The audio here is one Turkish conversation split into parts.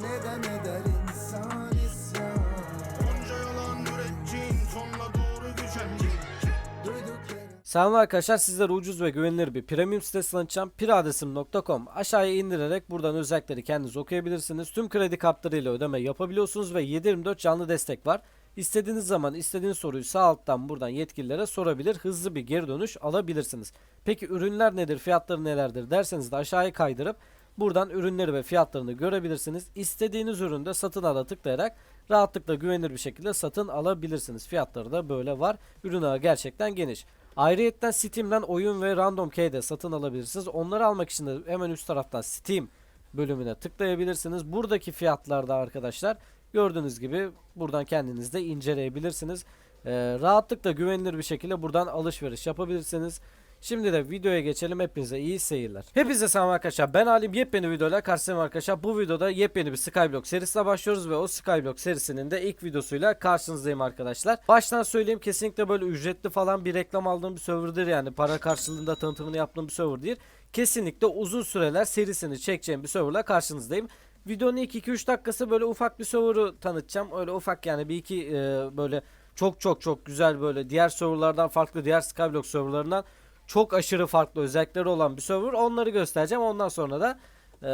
Neden eder insan isyan Onca yalan ürettin sonuna doğru yere Selam arkadaşlar sizlere ucuz ve güvenilir bir premium sitesi tanıtacağım. piradesim.com Aşağıya indirerek buradan özellikleri kendiniz okuyabilirsiniz. Tüm kredi kartlarıyla ödeme yapabiliyorsunuz ve 7/24 canlı destek var. İstediğiniz zaman istediğiniz soruyu sağ alttan buradan yetkililere sorabilir. Hızlı bir geri dönüş alabilirsiniz. Peki ürünler nedir, fiyatları nelerdir derseniz de aşağıya kaydırıp buradan ürünleri ve fiyatlarını görebilirsiniz. İstediğiniz üründe satın ala tıklayarak rahatlıkla güvenilir bir şekilde satın alabilirsiniz. Fiyatları da böyle var. Ürün ağı gerçekten geniş. Ayrıyetten Steam'den oyun ve Random Key'de satın alabilirsiniz. Onları almak için de hemen üst taraftan Steam bölümüne tıklayabilirsiniz. Buradaki fiyatlarda arkadaşlar gördüğünüz gibi buradan kendiniz de inceleyebilirsiniz. Ee, rahatlıkla güvenilir bir şekilde buradan alışveriş yapabilirsiniz. Şimdi de videoya geçelim. Hepinize iyi seyirler. Hepinize selam arkadaşlar. Ben Halim. Yepyeni videoyla karşınızdayım arkadaşlar. Bu videoda yepyeni bir Skyblock serisine başlıyoruz ve o Skyblock serisinin de ilk videosuyla karşınızdayım arkadaşlar. Baştan söyleyeyim kesinlikle böyle ücretli falan bir reklam aldığım bir serverdir yani. Para karşılığında tanıtımını yaptığım bir server değil. Kesinlikle uzun süreler serisini çekeceğim bir serverla karşınızdayım. Videonun ilk 2-3 dakikası böyle ufak bir server'ı tanıtacağım. Öyle ufak yani bir iki e, böyle çok çok çok güzel böyle diğer serverlardan farklı diğer Skyblock serverlarından çok aşırı farklı özellikleri olan bir server. Onları göstereceğim. Ondan sonra da e,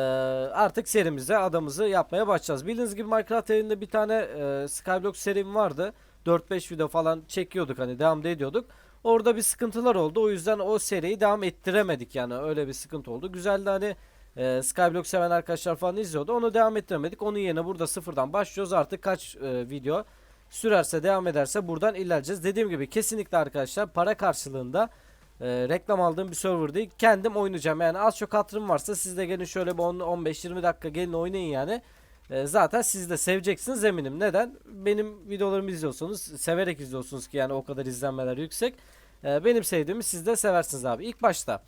artık serimize adamızı yapmaya başlayacağız. Bildiğiniz gibi Minecraft evinde bir tane e, Skyblock serim vardı. 4-5 video falan çekiyorduk hani devam ediyorduk. Orada bir sıkıntılar oldu. O yüzden o seriyi devam ettiremedik yani öyle bir sıkıntı oldu. Güzeldi hani e, Skyblock seven arkadaşlar falan izliyordu. Onu devam ettiremedik. Onun yerine burada sıfırdan başlıyoruz. Artık kaç e, video sürerse devam ederse buradan ilerleyeceğiz. Dediğim gibi kesinlikle arkadaşlar para karşılığında e, reklam aldığım bir server değil. Kendim oynayacağım. Yani az çok hatırım varsa siz de gelin şöyle bir 15-20 dakika gelin oynayın yani. E, zaten siz de seveceksiniz eminim. Neden? Benim videolarımı izliyorsunuz. Severek izliyorsunuz ki yani o kadar izlenmeler yüksek. E, benim sevdiğimi siz de seversiniz abi. İlk başta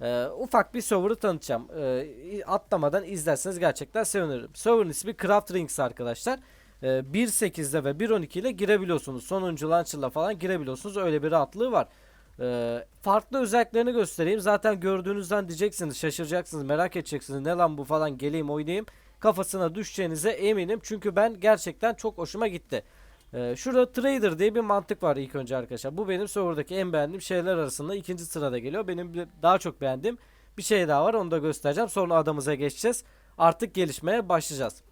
e, ufak bir server'ı tanıtacağım. E, atlamadan izlerseniz gerçekten sevinirim. Server'ın ismi Craft Rings arkadaşlar. E, 1.8'de ve 1.12 ile girebiliyorsunuz. Sonuncu launcher'la falan girebiliyorsunuz. Öyle bir rahatlığı var. Ee, farklı özelliklerini göstereyim. Zaten gördüğünüzden diyeceksiniz, şaşıracaksınız, merak edeceksiniz. Ne lan bu falan geleyim oynayayım. Kafasına düşeceğinize eminim. Çünkü ben gerçekten çok hoşuma gitti. Ee, şurada trader diye bir mantık var ilk önce arkadaşlar. Bu benim serverdaki en beğendiğim şeyler arasında ikinci sırada geliyor. Benim daha çok beğendiğim bir şey daha var. Onu da göstereceğim. Sonra adamıza geçeceğiz. Artık gelişmeye başlayacağız.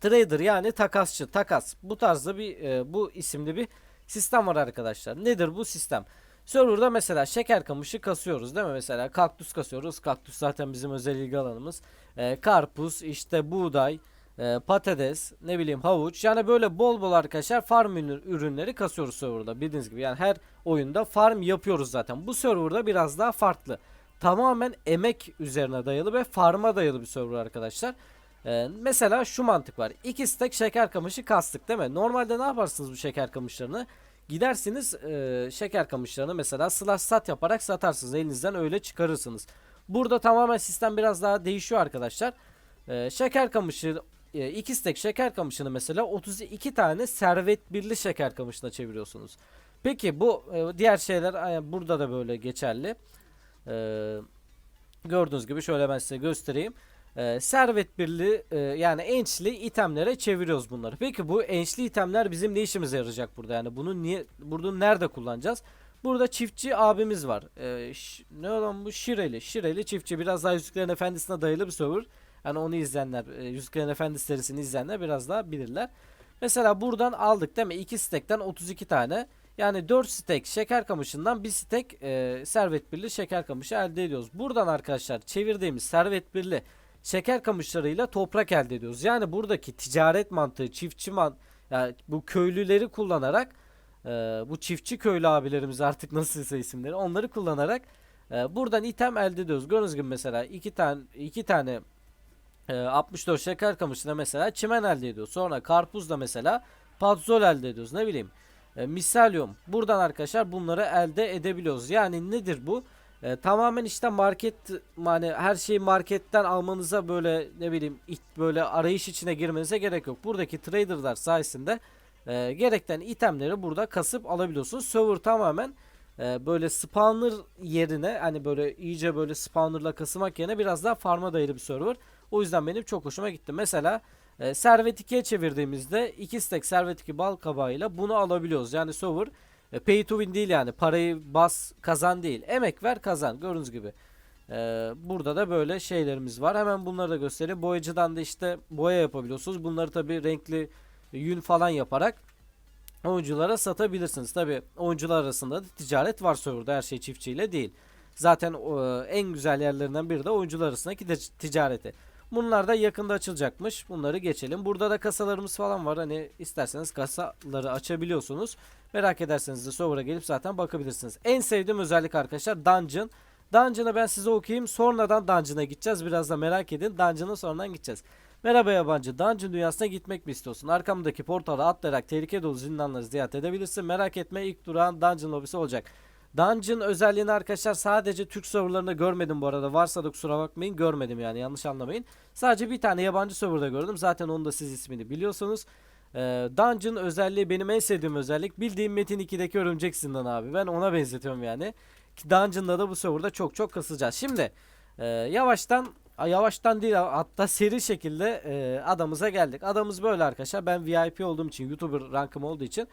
Trader yani takasçı, takas. Bu tarzda bir e, bu isimli bir sistem var arkadaşlar. Nedir bu sistem? Server'da mesela şeker kamışı kasıyoruz değil mi? Mesela kaktüs kasıyoruz. Kaktüs zaten bizim özel ilgi alanımız. Ee, karpuz, işte buğday, e, patates, ne bileyim havuç. Yani böyle bol bol arkadaşlar farm ürün- ürünleri kasıyoruz server'da. Bildiğiniz gibi yani her oyunda farm yapıyoruz zaten. Bu server'da biraz daha farklı. Tamamen emek üzerine dayalı ve farma dayalı bir server arkadaşlar. Ee, mesela şu mantık var. İki stek şeker kamışı kastık değil mi? Normalde ne yaparsınız bu şeker kamışlarını? Gidersiniz e, şeker kamışlarını mesela slash sat yaparak satarsınız. Elinizden öyle çıkarırsınız. Burada tamamen sistem biraz daha değişiyor arkadaşlar. E, şeker kamışı e, iki stek şeker kamışını mesela 32 tane servet birli şeker kamışına çeviriyorsunuz. Peki bu e, diğer şeyler e, burada da böyle geçerli. E, gördüğünüz gibi şöyle ben size göstereyim. Ee, servet birli e, yani ençli itemlere çeviriyoruz bunları. Peki bu ençli itemler bizim ne işimize yarayacak burada? Yani bunu niye bunu nerede kullanacağız? Burada çiftçi abimiz var. Ş- ne olan bu? Şireli. Şireli çiftçi. Biraz daha Yüzüklerin Efendisi'ne dayalı bir server. Yani onu izleyenler, e, Yüzüklerin Efendisi serisini izleyenler biraz daha bilirler. Mesela buradan aldık değil mi? 2 stekten 32 tane. Yani 4 stek şeker kamışından 1 stek e, servet birli şeker kamışı elde ediyoruz. Buradan arkadaşlar çevirdiğimiz servet birli şeker kamışlarıyla toprak elde ediyoruz. Yani buradaki ticaret mantığı, çiftçi man yani bu köylüleri kullanarak e, bu çiftçi köylü abilerimiz artık nasılsa isimleri onları kullanarak e, buradan item elde ediyoruz. Gördüğünüz gibi mesela iki tane iki tane e, 64 şeker kamışına mesela çimen elde ediyoruz. Sonra karpuzla mesela padzol elde ediyoruz. Ne bileyim e, misalyum. Buradan arkadaşlar bunları elde edebiliyoruz. Yani nedir bu? E, tamamen işte market yani her şeyi marketten almanıza böyle ne bileyim it, böyle arayış içine girmenize gerek yok. Buradaki traderlar sayesinde e, gerekten itemleri burada kasıp alabiliyorsunuz. Server tamamen e, böyle spawner yerine hani böyle iyice böyle spawnerla kasmak yerine biraz daha farma dayalı bir server. O yüzden benim çok hoşuma gitti. Mesela e, Servet 2'ye çevirdiğimizde 2 stack Servet 2 bal kabağıyla bunu alabiliyoruz. Yani server e, pay to win değil yani parayı bas kazan değil. Emek ver kazan gördüğünüz gibi. Ee, burada da böyle şeylerimiz var. Hemen bunları da göstereyim. Boyacıdan da işte boya yapabiliyorsunuz. Bunları tabi renkli yün falan yaparak oyunculara satabilirsiniz. Tabi oyuncular arasında da ticaret var serverda. Her şey çiftçiyle değil. Zaten e, en güzel yerlerinden biri de oyuncular arasındaki ticareti. Bunlar da yakında açılacakmış. Bunları geçelim. Burada da kasalarımız falan var. Hani isterseniz kasaları açabiliyorsunuz. Merak ederseniz de server'a gelip zaten bakabilirsiniz. En sevdiğim özellik arkadaşlar Dungeon. Dungeon'ı ben size okuyayım. Sonradan Dungeon'a gideceğiz. Biraz da merak edin. Dungeon'a sonradan gideceğiz. Merhaba yabancı. Dungeon dünyasına gitmek mi istiyorsun? Arkamdaki portala atlayarak tehlike dolu zindanları ziyaret edebilirsin. Merak etme ilk durağın Dungeon lobisi olacak. Dungeon özelliğini arkadaşlar sadece Türk serverlarında görmedim bu arada. Varsa da kusura bakmayın görmedim yani yanlış anlamayın. Sadece bir tane yabancı serverda gördüm. Zaten onun da siz ismini biliyorsunuz. Ee, Dungeon özelliği benim en sevdiğim özellik. Bildiğim Metin 2'deki örümcek zindan abi. Ben ona benzetiyorum yani. Dungeon'da da bu serverda çok çok kasacağız. Şimdi e, yavaştan yavaştan değil hatta seri şekilde e, adamıza geldik. Adamız böyle arkadaşlar. Ben VIP olduğum için YouTuber rankım olduğu için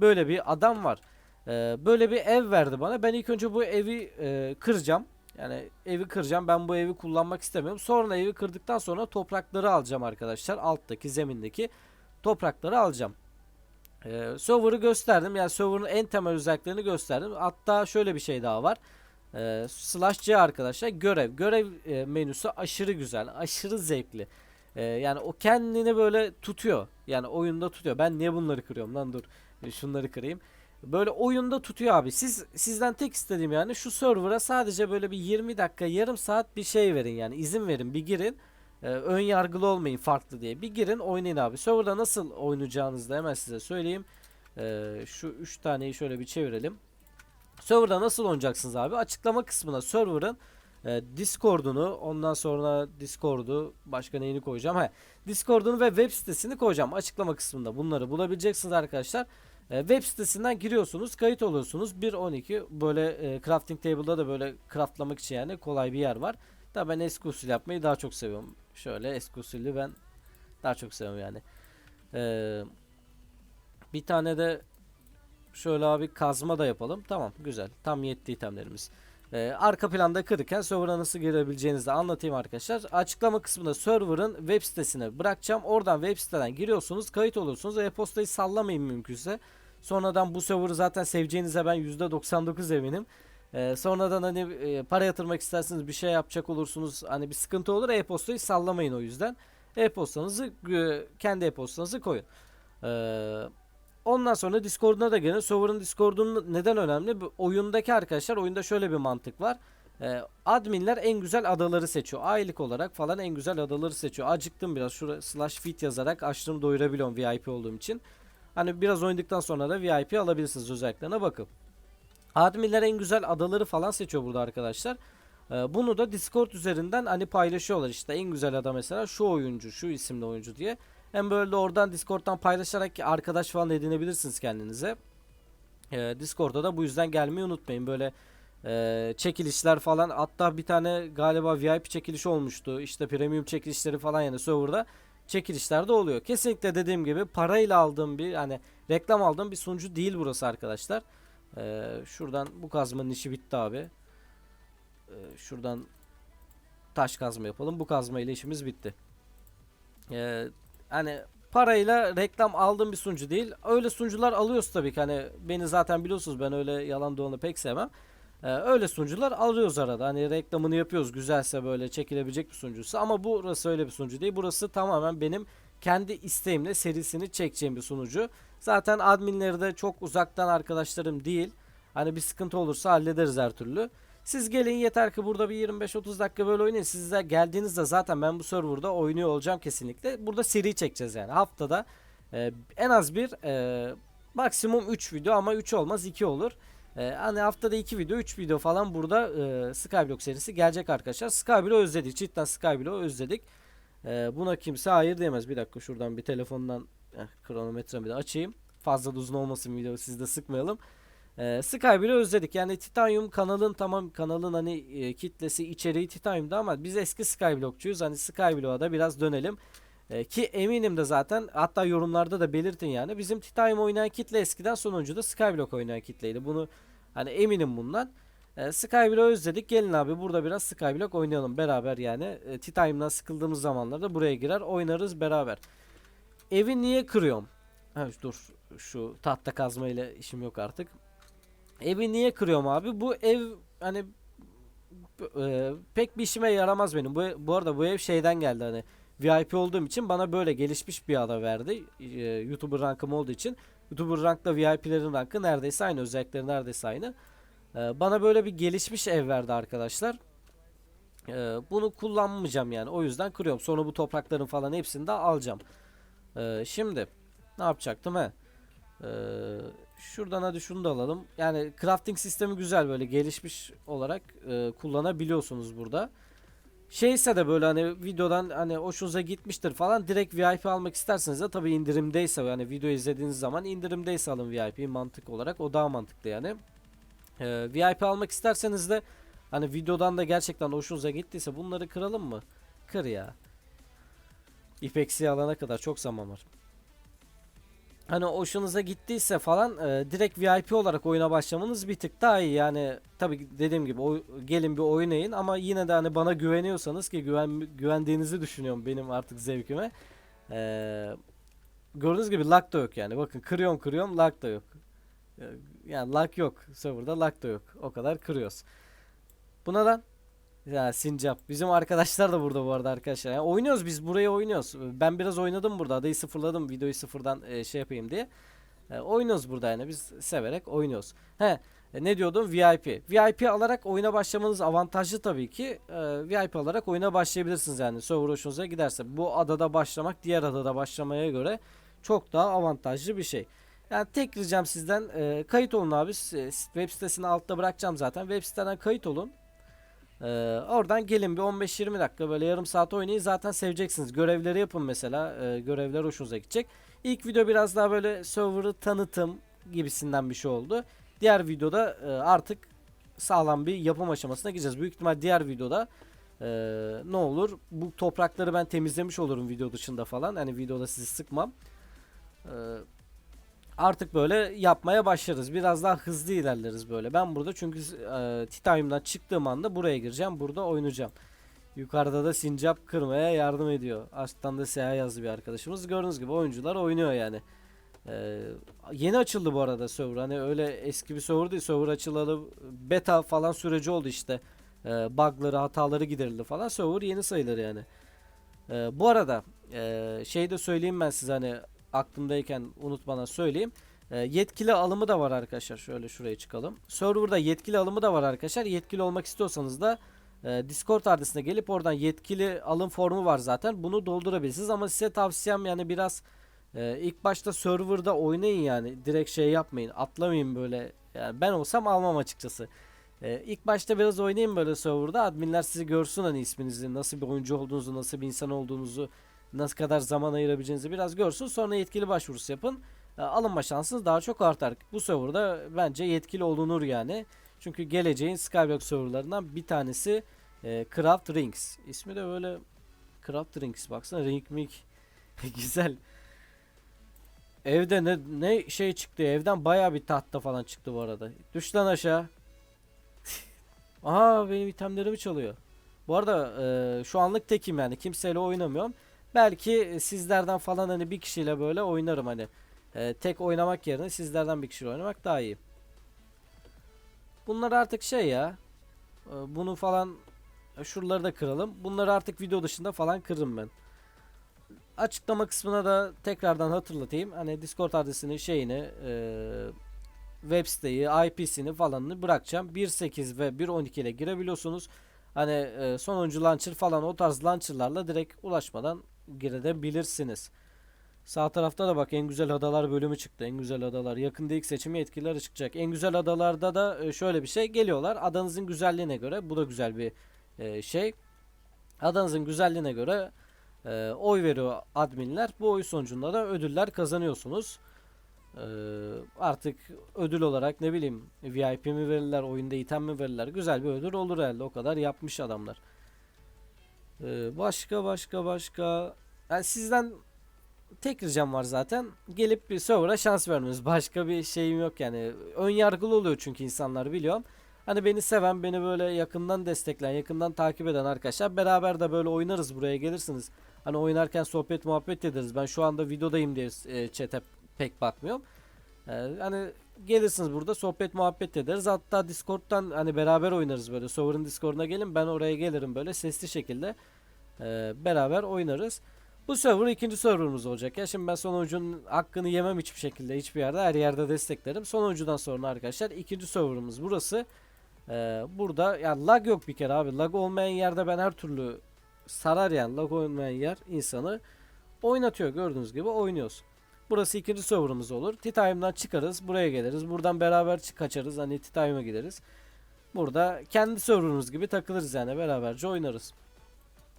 böyle bir adam var. E, böyle bir ev verdi bana. Ben ilk önce bu evi e, kıracağım. Yani evi kıracağım. Ben bu evi kullanmak istemiyorum. Sonra evi kırdıktan sonra toprakları alacağım arkadaşlar. Alttaki zemindeki toprakları alacağım. Ee, server'ı gösterdim. Yani server'ın en temel özelliklerini gösterdim. Hatta şöyle bir şey daha var. Ee, slash C arkadaşlar görev. Görev e, menüsü aşırı güzel. Aşırı zevkli. Ee, yani o kendini böyle tutuyor. Yani oyunda tutuyor. Ben niye bunları kırıyorum lan dur. Şunları kırayım. Böyle oyunda tutuyor abi. Siz sizden tek istediğim yani şu server'a sadece böyle bir 20 dakika yarım saat bir şey verin yani izin verin bir girin. Ee, ön yargılı olmayın farklı diye. Bir girin oynayın abi. Server'da nasıl oynayacağınızı da hemen size söyleyeyim. Ee, şu 3 taneyi şöyle bir çevirelim. Server'da nasıl oynayacaksınız abi? Açıklama kısmına server'ın e, Discord'unu ondan sonra Discord'u başka neyini koyacağım? He, Discord'unu ve web sitesini koyacağım açıklama kısmında. Bunları bulabileceksiniz arkadaşlar. E, web sitesinden giriyorsunuz, kayıt oluyorsunuz. 1.12 böyle e, crafting table'da da böyle craftlamak için yani kolay bir yer var. Da ben eski usul yapmayı daha çok seviyorum. Şöyle eski usulü ben daha çok seviyorum yani. Ee, bir tane de şöyle abi kazma da yapalım. Tamam güzel. Tam yetti itemlerimiz. Ee, arka planda kırırken server'a nasıl girebileceğinizi de anlatayım arkadaşlar. Açıklama kısmında server'ın web sitesine bırakacağım. Oradan web siteden giriyorsunuz, kayıt olursunuz. E-postayı sallamayın mümkünse. Sonradan bu server'ı zaten seveceğinize ben %99 eminim. Ee, sonradan hani e, para yatırmak isterseniz bir şey yapacak olursunuz. Hani bir sıkıntı olur. E-postayı sallamayın o yüzden. E-postanızı e, kendi e-postanızı koyun. Ee, ondan sonra Discord'una da gelin. Server'ın Discord'un neden önemli? Bu oyundaki arkadaşlar oyunda şöyle bir mantık var. Ee, adminler en güzel adaları seçiyor. Aylık olarak falan en güzel adaları seçiyor. Acıktım biraz. Şuraya slash fit yazarak açtığımı doyurabiliyorum VIP olduğum için. Hani biraz oynadıktan sonra da VIP alabilirsiniz özelliklerine bakın. Adminler en güzel adaları falan seçiyor burada arkadaşlar. Ee, bunu da Discord üzerinden hani paylaşıyorlar işte en güzel ada mesela şu oyuncu şu isimli oyuncu diye. Hem böyle de oradan Discord'dan paylaşarak arkadaş falan edinebilirsiniz kendinize. Ee, Discord'a da bu yüzden gelmeyi unutmayın böyle e, çekilişler falan hatta bir tane galiba VIP çekilişi olmuştu işte premium çekilişleri falan yani serverda çekilişler de oluyor. Kesinlikle dediğim gibi parayla aldığım bir hani reklam aldığım bir sunucu değil burası arkadaşlar. Ee, şuradan bu kazmanın işi bitti abi. Ee, şuradan taş kazma yapalım. Bu kazma ile işimiz bitti. Ee, hani parayla reklam aldığım bir sunucu değil. Öyle sunucular alıyoruz tabii ki. Hani beni zaten biliyorsunuz ben öyle yalan dolanı pek sevmem. Ee, öyle sunucular alıyoruz arada. Hani reklamını yapıyoruz güzelse böyle çekilebilecek bir sunucusu. Ama burası öyle bir sunucu değil. Burası tamamen benim kendi isteğimle serisini çekeceğim bir sunucu. Zaten adminleri de çok uzaktan arkadaşlarım değil. Hani bir sıkıntı olursa hallederiz her türlü. Siz gelin yeter ki burada bir 25-30 dakika böyle oynayın. Siz de geldiğinizde zaten ben bu serverda oynuyor olacağım kesinlikle. Burada seri çekeceğiz yani. Haftada e, en az bir e, maksimum 3 video ama 3 olmaz 2 olur. E, hani haftada 2 video 3 video falan burada e, Skyblock serisi gelecek arkadaşlar. Skyblock'u özledik. Cidden Skyblock'u özledik. E, buna kimse hayır diyemez. Bir dakika şuradan bir telefondan eh, kronometremi de açayım. Fazla da uzun olmasın video sizi de sıkmayalım. Ee, Skyblock'u özledik. Yani Titanium kanalın tamam kanalın hani e, kitlesi içeriği Titanium'da ama biz eski Skyblock'çuyuz. Hani Skyblock'a da biraz dönelim. Ee, ki eminim de zaten hatta yorumlarda da belirtin yani. Bizim Titanium oynayan kitle eskiden sonuncu da Skyblock oynayan kitleydi. Bunu hani eminim bundan. Ee, Skyblock'u özledik. Gelin abi burada biraz Skyblock oynayalım beraber yani. E, Titanium'dan sıkıldığımız zamanlarda buraya girer oynarız beraber. Evi niye kırıyorum? Ha, dur şu tahta kazma ile işim yok artık. Evi niye kırıyorum abi? Bu ev hani e, pek bir işime yaramaz benim. Bu, bu arada bu ev şeyden geldi hani VIP olduğum için bana böyle gelişmiş bir ada verdi. E, YouTuber rankım olduğu için. YouTuber rankla VIP'lerin rankı neredeyse aynı. Özellikleri neredeyse aynı. E, bana böyle bir gelişmiş ev verdi arkadaşlar. E, bunu kullanmayacağım yani. O yüzden kırıyorum. Sonra bu toprakların falan hepsini de alacağım. E, şimdi ne yapacaktım he? Ee, şuradan hadi şunu da alalım. Yani crafting sistemi güzel böyle gelişmiş olarak e, kullanabiliyorsunuz burada. Şeyse de böyle hani videodan hani hoşunuza gitmiştir falan direkt VIP almak isterseniz de tabii indirimdeyse yani video izlediğiniz zaman indirimdeyse alın VIP mantık olarak o daha mantıklı yani. Ee, VIP almak isterseniz de hani videodan da gerçekten hoşunuza gittiyse bunları kıralım mı? Kır ya. İpeksi alana kadar çok zaman var hani hoşunuza gittiyse falan e, direkt VIP olarak oyuna başlamanız bir tık daha iyi. Yani tabi dediğim gibi oy- gelin bir oynayın ama yine de hani bana güveniyorsanız ki güven güvendiğinizi düşünüyorum benim artık zevkime. E, gördüğünüz gibi lag da yok yani. Bakın kırıyorum kırıyorum lag da yok. E, Yani lag yok. Serverda lag da yok. O kadar kırıyoruz. Buna lan ya Sincap. Bizim arkadaşlar da burada bu arada arkadaşlar. Yani oynuyoruz biz buraya oynuyoruz. Ben biraz oynadım burada. Adayı sıfırladım videoyu sıfırdan e, şey yapayım diye. E, oynuyoruz burada yani biz severek oynuyoruz. He e, ne diyordum VIP. VIP alarak oyuna başlamanız avantajlı tabii ki. E, VIP alarak oyuna başlayabilirsiniz yani. Server hoşunuza giderse. Bu adada başlamak diğer adada başlamaya göre çok daha avantajlı bir şey. Yani tek ricam sizden e, kayıt olun abi. Web sitesini altta bırakacağım zaten. Web siteden kayıt olun. Ee, oradan gelin bir 15-20 dakika böyle yarım saat oynayın zaten seveceksiniz. Görevleri yapın mesela. Ee, görevler hoşunuza gidecek. İlk video biraz daha böyle server'ı tanıtım gibisinden bir şey oldu. Diğer videoda e, artık sağlam bir yapım aşamasına gireceğiz. Büyük ihtimal diğer videoda e, ne olur bu toprakları ben temizlemiş olurum video dışında falan. Hani videoda sizi sıkmam. Ee, artık böyle yapmaya başlarız. Biraz daha hızlı ilerleriz böyle. Ben burada çünkü e, Titanium'dan çıktığım anda buraya gireceğim. Burada oynayacağım. Yukarıda da sincap kırmaya yardım ediyor. Aşktan da siyah yazdı bir arkadaşımız. Gördüğünüz gibi oyuncular oynuyor yani. Ee, yeni açıldı bu arada server. Hani öyle eski bir server değil. Server açılalı beta falan süreci oldu işte. Ee, bug'ları, hataları giderildi falan. Server yeni sayılır yani. Ee, bu arada e, şey de söyleyeyim ben size hani aklımdayken unutmadan söyleyeyim. E, yetkili alımı da var arkadaşlar. Şöyle şuraya çıkalım. Server'da yetkili alımı da var arkadaşlar. Yetkili olmak istiyorsanız da e, Discord adresine gelip oradan yetkili alım formu var zaten. Bunu doldurabilirsiniz ama size tavsiyem yani biraz e, ilk başta server'da oynayın yani. Direkt şey yapmayın. Atlamayın böyle. Yani ben olsam almam açıkçası. E, ilk başta biraz oynayın böyle server'da. Adminler sizi görsün hani isminizi, nasıl bir oyuncu olduğunuzu, nasıl bir insan olduğunuzu, nasıl kadar zaman ayırabileceğinizi biraz görsün. Sonra yetkili başvurusu yapın. E, alınma şansınız daha çok artar. Bu serverda bence yetkili olunur yani. Çünkü geleceğin Skyblock serverlarından bir tanesi e, Craft Rings. İsmi de böyle Craft Rings baksana ring mik güzel. Evde ne ne şey çıktı evden baya bir tahta falan çıktı bu arada. Düş lan aşağı. Aha benim itemlerimi çalıyor. Bu arada e, şu anlık tekim yani kimseyle oynamıyorum. Belki sizlerden falan hani bir kişiyle böyle oynarım hani. E, tek oynamak yerine sizlerden bir kişiyle oynamak daha iyi. Bunlar artık şey ya. E, bunu falan e, şuraları da kıralım. Bunları artık video dışında falan kırırım ben. Açıklama kısmına da tekrardan hatırlatayım. Hani Discord adresini şeyini e, web siteyi, IP'sini falanını bırakacağım. 1.8 ve 1.12 ile girebiliyorsunuz. Hani e, sonuncu launcher falan o tarz launcherlarla direkt ulaşmadan girebilirsiniz. Sağ tarafta da bak en güzel adalar bölümü çıktı. En güzel adalar. Yakında ilk seçimi etkileri çıkacak. En güzel adalarda da e, şöyle bir şey geliyorlar. Adanızın güzelliğine göre bu da güzel bir e, şey. Adanızın güzelliğine göre e, oy veriyor adminler. Bu oy sonucunda da ödüller kazanıyorsunuz. Artık ödül olarak ne bileyim VIP mi verirler, oyunda item mi verirler? Güzel bir ödül olur herhalde. O kadar yapmış adamlar. Ee, başka başka başka yani sizden tek ricam var zaten. Gelip bir server'a şans vermeniz. Başka bir şeyim yok yani. Ön yargılı oluyor çünkü insanlar biliyorum. Hani beni seven, beni böyle yakından destekleyen, yakından takip eden arkadaşlar beraber de böyle oynarız buraya gelirsiniz. Hani oynarken sohbet muhabbet ederiz. Ben şu anda videodayım diye e, chat'e pek bakmıyorum. Ee, hani gelirsiniz burada sohbet muhabbet ederiz. Hatta Discord'dan hani beraber oynarız böyle. Server'ın Discord'una gelin ben oraya gelirim böyle sesli şekilde e, beraber oynarız. Bu server ikinci serverımız olacak ya. Şimdi ben son hakkını yemem hiçbir şekilde hiçbir yerde her yerde desteklerim. Son sonra arkadaşlar ikinci serverımız burası. Ee, burada yani lag yok bir kere abi. Lag olmayan yerde ben her türlü sarar yani. Lag olmayan yer insanı oynatıyor gördüğünüz gibi oynuyoruz. Burası ikinci serverımız olur. T-Time'dan çıkarız. Buraya geliriz. Buradan beraber kaçarız. Hani T-Time'a gideriz. Burada kendi serverımız gibi takılırız yani. Beraberce oynarız.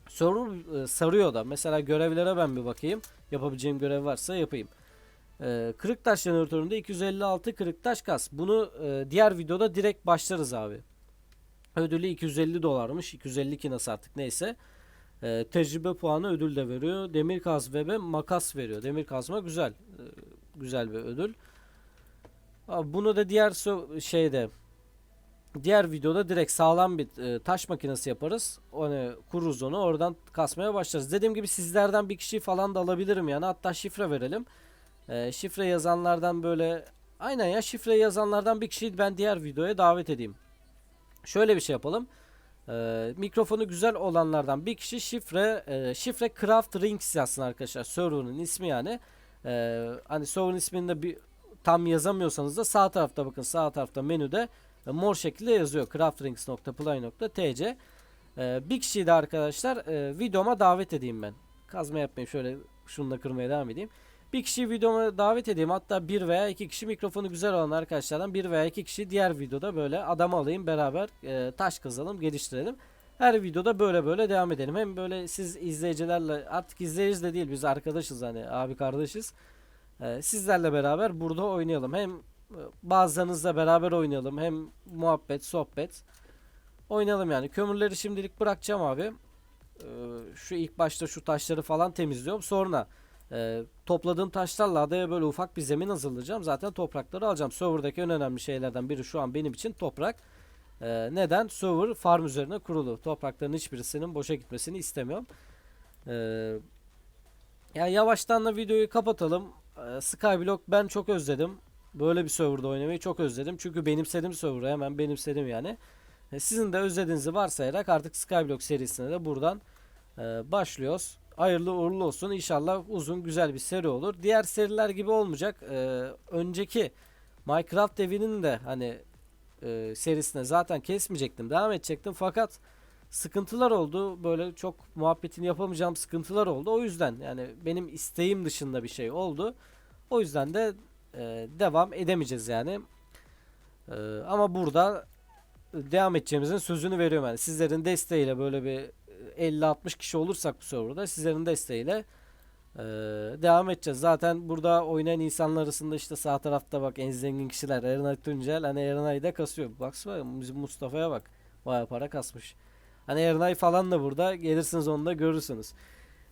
Server e, sarıyor da. Mesela görevlere ben bir bakayım. Yapabileceğim görev varsa yapayım. E, kırık taş jeneratöründe 256 kırık taş kas. Bunu e, diğer videoda direkt başlarız abi. Ödülü 250 dolarmış. 252 nasıl artık neyse. E, tecrübe puanı ödül de veriyor. Demir kazma ve makas veriyor. Demir kazma güzel. E, güzel bir ödül. Abi bunu da diğer so- şeyde diğer videoda direkt sağlam bir e, taş makinesi yaparız. Onu kururuz onu oradan kasmaya başlarız. Dediğim gibi sizlerden bir kişi falan da alabilirim yani. Hatta şifre verelim. E, şifre yazanlardan böyle aynen ya şifre yazanlardan bir kişiyi ben diğer videoya davet edeyim. Şöyle bir şey yapalım. Ee, mikrofonu güzel olanlardan bir kişi şifre e, şifre craft rings yazsın arkadaşlar server'ın ismi yani. Ee, hani server'ın ismini de bir tam yazamıyorsanız da sağ tarafta bakın sağ tarafta menüde e, mor şekilde yazıyor. craftrings.play.tc ee, bir kişiyi de arkadaşlar. E, videoma davet edeyim ben. Kazma yapmayayım şöyle şunu da kırmaya devam edeyim bir kişiyi videoma davet edeyim hatta bir veya iki kişi mikrofonu güzel olan arkadaşlardan bir veya iki kişi diğer videoda böyle adam alayım beraber e, taş kazalım geliştirelim. Her videoda böyle böyle devam edelim. Hem böyle siz izleyicilerle artık izleyici de değil biz arkadaşız hani abi kardeşiz. E, sizlerle beraber burada oynayalım. Hem e, bazılarınızla beraber oynayalım hem muhabbet sohbet oynayalım yani. Kömürleri şimdilik bırakacağım abi. E, şu ilk başta şu taşları falan temizliyorum. Sonra ee, topladığım taşlarla adaya böyle ufak bir zemin hazırlayacağım. Zaten toprakları alacağım. Server'daki en önemli şeylerden biri şu an benim için toprak. Ee, neden? Server farm üzerine kurulu. Toprakların hiçbirisinin boşa gitmesini istemiyorum. Ee, yani yavaştan da videoyu kapatalım. Ee, Skyblock ben çok özledim. Böyle bir serverda oynamayı çok özledim. Çünkü benimsedim server'ı hemen benimsedim yani. Ee, sizin de özlediğinizi varsayarak artık Skyblock serisine de buradan e, başlıyoruz. Hayırlı uğurlu olsun. İnşallah uzun güzel bir seri olur. Diğer seriler gibi olmayacak. Ee, önceki Minecraft evinin de hani e, serisine zaten kesmeyecektim. Devam edecektim. Fakat sıkıntılar oldu. Böyle çok muhabbetini yapamayacağım sıkıntılar oldu. O yüzden yani benim isteğim dışında bir şey oldu. O yüzden de e, devam edemeyeceğiz yani. E, ama burada devam edeceğimizin sözünü veriyorum yani. Sizlerin desteğiyle böyle bir 50-60 kişi olursak bu serverda sizlerin desteğiyle eee, devam edeceğiz. Zaten burada oynayan insanlar arasında işte sağ tarafta bak en zengin kişiler Erenay Tuncel hani Erenay da kasıyor. Baksana bizim Mustafa'ya bak. Baya para kasmış. Hani Erenay falan da burada. Gelirsiniz onu da görürsünüz.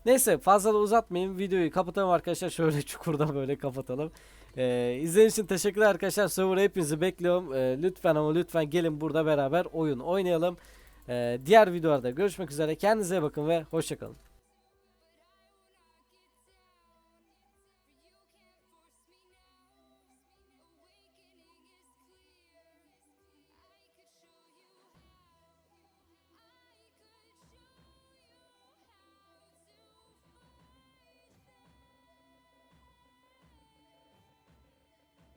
Neyse fazla da uzatmayayım. Videoyu kapatalım arkadaşlar. Şöyle çukurda böyle kapatalım. Ee, izlediğiniz için teşekkürler arkadaşlar. Server'a hepinizi bekliyorum. Ee, lütfen ama lütfen gelin burada beraber oyun oynayalım. Ee, diğer videolarda görüşmek üzere. Kendinize bakın ve hoşçakalın.